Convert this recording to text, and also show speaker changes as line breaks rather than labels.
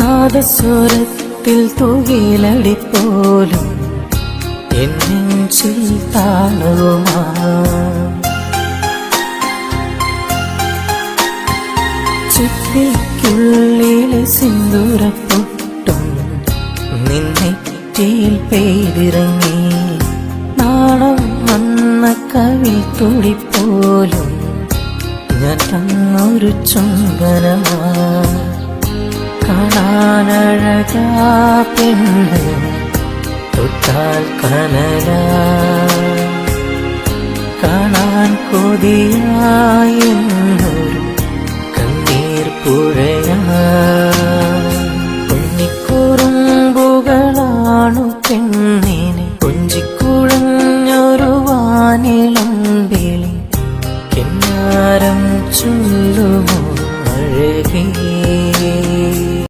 നാദസ്വരത്തിൽ തുകിലടിപ്പോലും എന്നെഞ്ചിൽ താളവുമാ ചുറ്റിക്കുള്ളിലെ സിന്ദൂരപ്പൊട്ടും നിന്നെറ്റിയിൽ പെയ്തിറങ്ങി നാണം വന്ന കവിൽ തുടിപ്പോലും ഞാൻ തന്നൊരു ചുംബനമാ. താനഴകാ പെണ്ണ് തൊട്ടാൽ കനല. കാണാൻ കൊതിയായെന്നൊരു കണ്ണീർ പുഴയാ. പൊന്നിക്കുറുമ്പുകളാണു പെണ്ണിനെ കൊഞ്ചിക്കുഴഞ്ഞൊരു വാനിളമ്പിളി കിന്നാരം ചൊല്ലുമോ അഴകേ